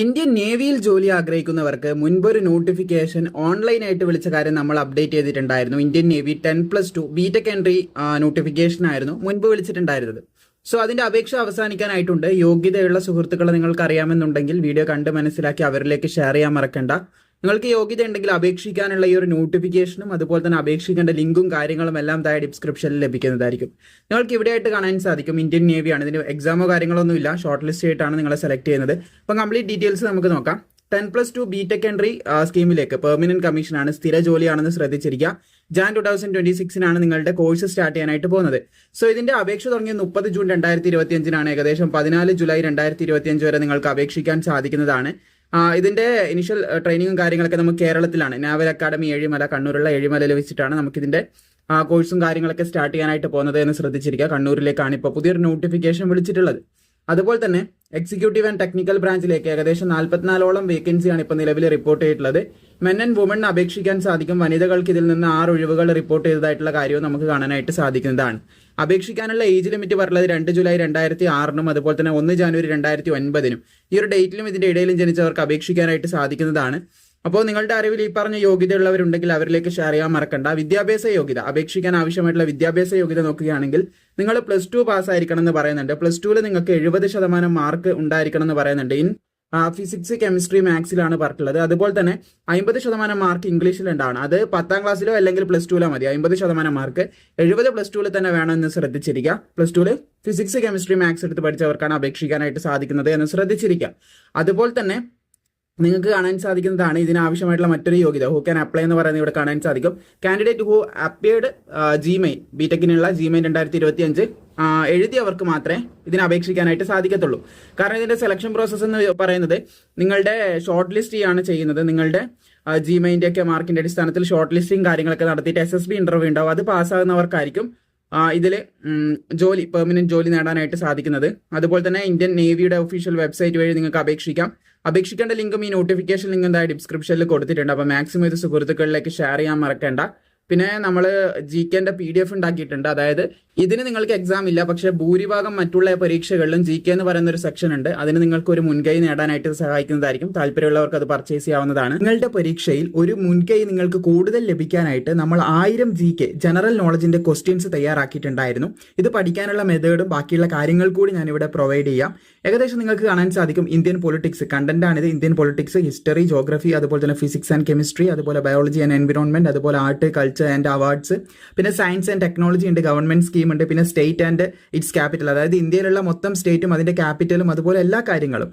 Indian നേവിയിൽ ജോലി ആഗ്രഹിക്കുന്നവർക്ക് മുൻപൊരു notification ഓൺലൈനായിട്ട് വിളിച്ച കാര്യം നമ്മൾ അപ്ഡേറ്റ് ചെയ്തിട്ടുണ്ടായിരുന്നു. Indian navy ten plus two BTech entry notification ആയിരുന്നു മുൻപ് വിളിച്ചിട്ടുണ്ടായിരുന്നത്. സോ അതിന്റെ അപേക്ഷ അവസാനിക്കാനായിട്ടുണ്ട്. യോഗ്യതയുള്ള സുഹൃത്തുക്കളെ നിങ്ങൾക്ക് അറിയാമെന്നുണ്ടെങ്കിൽ വീഡിയോ കണ്ട് മനസ്സിലാക്കി അവരിലേക്ക് ഷെയർ ചെയ്യാൻ മറക്കണ്ട. നിങ്ങൾക്ക് യോഗ്യത ഉണ്ടെങ്കിൽ അപേക്ഷിക്കാനുള്ള ഈ ഒരു നോട്ടിഫിക്കേഷനും അതുപോലെ തന്നെ അപേക്ഷിക്കേണ്ട ലിങ്കും കാര്യങ്ങളും എല്ലാം താഴെ ഡിസ്ക്രിപ്ഷനിൽ ലഭിക്കുന്നതായിരിക്കും. നിങ്ങൾക്ക് ഇവിടെയായിട്ട് കാണാൻ സാധിക്കും. ഇന്ത്യൻ നേവിയാണ് ഇതിന് എക്സാമോ കാര്യങ്ങളൊന്നും ഇല്ല. ഷോർട്ട് ലിസ്റ്റ് ആയിട്ടാണ് നിങ്ങളെ സെലക്ട് ചെയ്യുന്നത്. അപ്പം കംപ്ലീറ്റ് ഡീറ്റെയിൽസ് നമുക്ക് നോക്കാം. Ten plus two B tech entry സ്കീമിലേക്ക് permanent കമ്മീഷനാണ് സ്ഥിര ജോലിയാണെന്ന് ശ്രദ്ധിച്ചിരിക്കുക. ജാൻ ടു തൗസൻഡ് ട്വന്റി സിക്സിനാണ് നിങ്ങളുടെ കോഴ്സ് സ്റ്റാർട്ട് ചെയ്യാനായിട്ട് പോകുന്നത്. സോ ഇതിന്റെ അപേക്ഷ തുടങ്ങിയ മുപ്പത് ജൂൺ രണ്ടായിരത്തി ഇരുപത്തി അഞ്ചിനാണ് ഏകദേശം പതിനാല് ജൂലൈ രണ്ടായിരത്തി ഇരുപത്തി അഞ്ച് വരെ നിങ്ങൾക്ക് അപേക്ഷിക്കാൻ സാധിക്കുന്നതാണ്. ഇതിന്റെ ഇനിഷ്യൽ ട്രെയിനിങ്ങും കാര്യങ്ങളൊക്കെ നമുക്ക് കേരളത്തിലാണ്. നാവൽ അക്കാദമി ഏഴിമല കണ്ണൂരുള്ള ഏഴിമലയിൽ വെച്ചിട്ടാണ് നമുക്കിതിന്റെ കോഴ്സും കാര്യങ്ങളൊക്കെ സ്റ്റാർട്ട് ചെയ്യാനായിട്ട് പോകുന്നത് എന്ന് ശ്രദ്ധിച്ചിരിക്കുക. കണ്ണൂരിലേക്കാണ് ഇപ്പോൾ പുതിയൊരു നോട്ടിഫിക്കേഷൻ വിളിച്ചിട്ടുള്ളത്. അതുപോലെ തന്നെ എക്സിക്യൂട്ടീവ് ആൻഡ് ടെക്നിക്കൽ ബ്രാഞ്ചിലേക്ക് ഏകദേശം നാൽപ്പത്തിനാലോളം വേക്കൻസിയാണ് ഇപ്പോൾ നിലവിൽ റിപ്പോർട്ട് ചെയ്തിട്ടുള്ളത്. മെൻ ആൻഡ് വുമൺ അപേക്ഷിക്കാൻ സാധിക്കും. വനിതകൾക്ക് ഇതിൽ നിന്ന് ആറ് ഒഴിവുകൾ റിപ്പോർട്ട് ചെയ്തതായിട്ടുള്ള കാര്യവും നമുക്ക് കാണാനായിട്ട് സാധിക്കുന്നതാണ്. അപേക്ഷിക്കാനുള്ള ഏജ് ലിമിറ്റ് പറഞ്ഞത് രണ്ട് ജൂലൈ രണ്ടായിരത്തി ആറിനും അതുപോലെ തന്നെ ഒന്ന് ജാനുവരി രണ്ടായിരത്തി ഒൻപതിനും ഈ ഒരു ഡേറ്റിലും ഇതിന്റെ ഇടയിലും ജനിച്ചവർക്ക് അപേക്ഷിക്കാനായിട്ട് സാധിക്കുന്നതാണ്. അപ്പോൾ നിങ്ങളുടെ അറിവിൽ ഈ പറഞ്ഞ യോഗ്യതയുള്ളവരുണ്ടെങ്കിൽ അവരിലേക്ക് ഷെയർ ചെയ്യാൻ മറക്കണ്ട. വിദ്യാഭ്യാസ യോഗ്യത അപേക്ഷിക്കാൻ ആവശ്യമായിട്ടുള്ള വിദ്യാഭ്യാസ യോഗ്യത നോക്കുകയാണെങ്കിൽ നിങ്ങൾ പ്ലസ് ടു പാസ്സായിരിക്കണം എന്ന് പറയുന്നുണ്ട്. പ്ലസ് ടുവിൽ നിങ്ങൾക്ക് എഴുപത് ശതമാനം മാർക്ക് ഉണ്ടായിരിക്കണം എന്ന് പറയുന്നുണ്ട്. ഇൻ ഫിസിക്സ് കെമിസ്ട്രി മാത്സിലാണ് പറഞ്ഞിട്ടുള്ളത്. അതുപോലെ തന്നെ അമ്പത് ശതമാനം മാർക്ക് ഇംഗ്ലീഷിൽ ഉണ്ടാവണം. അത് പത്താം ക്ലാസ്സിലോ അല്ലെങ്കിൽ പ്ലസ് ടുവിലോ മതി. അമ്പത് ശതമാനം മാർക്ക് എഴുപത് പ്ലസ് ടുവിൽ തന്നെ വേണമെന്ന് ശ്രദ്ധിച്ചിരിക്കുക പ്ലസ് ടുവിൽ ഫിസിക്സ് കെമിസ്ട്രി മാത്സ് എടുത്ത് പഠിച്ചവർക്കാണ് അപേക്ഷിക്കാനായിട്ട് സാധിക്കുന്നത് എന്ന് ശ്രദ്ധിച്ചിരിക്കുക അതുപോലെ തന്നെ നിങ്ങൾക്ക് കാണാൻ സാധിക്കുന്നതാണ് ഇതിനാവശ്യമായിട്ടുള്ള മറ്റൊരു യോഗ്യത. ഹു ക്യാൻ അപ്ലൈ എന്ന് പറയുന്നത് ഇവിടെ കാണാൻ സാധിക്കും. കാൻഡിഡേറ്റ് ഹു അപ്പിയർഡ് ജിമെയിൽ ബിടെക്കിനുള്ള ജിമെയിൽ രണ്ടായിരത്തി ഇരുപത്തി അഞ്ച് എഴുതിയവർക്ക് മാത്രമേ ഇതിന് അപേക്ഷിക്കാനായിട്ട് സാധിക്കത്തുള്ളൂ. കാരണം ഇതിന്റെ സെലക്ഷൻ പ്രോസസ്സ് എന്ന് പറയുന്നത് നിങ്ങളുടെ ഷോർട്ട് ലിസ്റ്റ് ചെയ്യാണ് ചെയ്യുന്നത്. നിങ്ങളുടെ ജിമെയിന്റെ ഒക്കെ മാർക്കിന്റെ അടിസ്ഥാനത്തിൽ ഷോർട്ട് ലിസ്റ്റിംഗ് കാര്യങ്ങളൊക്കെ നടത്തിയിട്ട് എസ് എസ് ബി ഇന്റർവ്യൂ ഉണ്ടാവും. അത് പാസ്സാകുന്നവർക്കായിരിക്കും ഇതിൽ ജോലി പെർമനന്റ് ജോലി നേടാനായിട്ട് സാധിക്കുന്നത്. അതുപോലെ തന്നെ ഇന്ത്യൻ നേവിയുടെ ഒഫീഷ്യൽ വെബ്സൈറ്റ് വഴി നിങ്ങൾക്ക് അപേക്ഷിക്കാം. അപേക്ഷിക്കേണ്ട ലിങ്കും ഈ നോട്ടിഫിക്കേഷൻ ലിങ്ക് എന്തായാലും ഡിസ്ക്രിപ്ഷനിൽ കൊടുത്തിട്ടുണ്ട്. അപ്പോൾ മാക്സിമം ഇത് സുഹൃത്തുക്കളിലേക്ക് ഷെയർ ചെയ്യാൻ മറക്കേണ്ട. പിന്നെ നമ്മൾ ജി കെന്റെ പി ഡി എഫ് ഉണ്ടാക്കിയിട്ടുണ്ട്. അതായത് ഇതിന് നിങ്ങൾക്ക് എക്സാം ഇല്ല. പക്ഷെ ഭൂരിഭാഗം മറ്റുള്ള പരീക്ഷകളിലും ജി കെ എന്ന് പറയുന്ന ഒരു സെക്ഷൻ ഉണ്ട്. അതിന് നിങ്ങൾക്ക് ഒരു മുൻകൈ നേടാനായിട്ട് സഹായിക്കുന്നതായിരിക്കും. താല്പര്യമുള്ളവർക്ക് അത് പർച്ചേസ് ചെയ്യാവുന്നതാണ്. നിങ്ങളുടെ പരീക്ഷയിൽ ഒരു മുൻകൈ നിങ്ങൾക്ക് കൂടുതൽ ലഭിക്കാനായിട്ട് നമ്മൾ ആയിരം ജി കെ ജനറൽ നോളജിന്റെ ക്വസ്റ്റ്യൻസ് തയ്യാറാക്കിയിട്ടുണ്ടായിരുന്നു. ഇത് പഠിക്കാനുള്ള മെത്തേഡും ബാക്കിയുള്ള കാര്യങ്ങൾ കൂടി ഞാൻ ഇവിടെ പ്രൊവൈഡ് ചെയ്യാം. ഏകദേശം നിങ്ങൾക്ക് കാണാൻ സാധിക്കും. ഇന്ത്യൻ പൊളിറ്റിക്സ് കണ്ടന്റ് ആണിത്. ഇന്ത്യൻ പൊളിറ്റിക്സ് ഹിസ്റ്ററി ജോഗ്രഫി അതുപോലെ തന്നെ ഫിസിക്സ് ആൻഡ് കെമിസ്ട്രി അതുപോലെ ബയോളജി ആൻഡ് എൻവിറോൺമെന്റ് അതുപോലെ ആർട്ട് കൾച്ചർ ആൻഡ് അവാർഡ്സ് പിന്നെ സയൻസ് ആൻഡ് ടെക്നോളജി ഉണ്ട്. ഗവൺമെന്റ് സ്കീം ഉണ്ട്. പിന്നെ സ്റ്റേറ്റ് ആൻഡ് ഇറ്റ്സ് ക്യാപിറ്റൽ അതായത് ഇന്ത്യയിലുള്ള മൊത്തം സ്റ്റേറ്റും അതിന്റെ ക്യാപിറ്റലും അതുപോലെ എല്ലാ കാര്യങ്ങളും.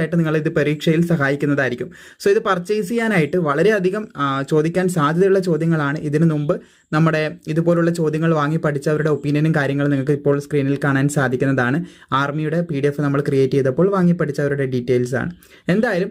തീർച്ചയായിട്ടും നിങ്ങൾ ഇത് പരീക്ഷയിൽ സഹായിക്കുന്നതായിരിക്കും. സോ ഇത് പർച്ചേസ് ചെയ്യാനായിട്ട് വളരെയധികം ചോദിക്കാൻ സാധ്യതയുള്ള ചോദ്യങ്ങളാണ്. ഇതിനു മുമ്പ് നമ്മുടെ ഇതുപോലുള്ള ചോദ്യങ്ങൾ വാങ്ങി പഠിച്ചവരുടെ ഒപ്പീനിയനും കാര്യങ്ങളും നിങ്ങൾക്ക് ഇപ്പോൾ സ്ക്രീനിൽ കാണാൻ സാധിക്കുന്നതാണ്. ആർമിയുടെ പി നമ്മൾ ക്രിയേറ്റ് ചെയ്തപ്പോൾ വാങ്ങി പഠിച്ചവരുടെ ഡീറ്റെയിൽസ് ആണ്. എന്തായാലും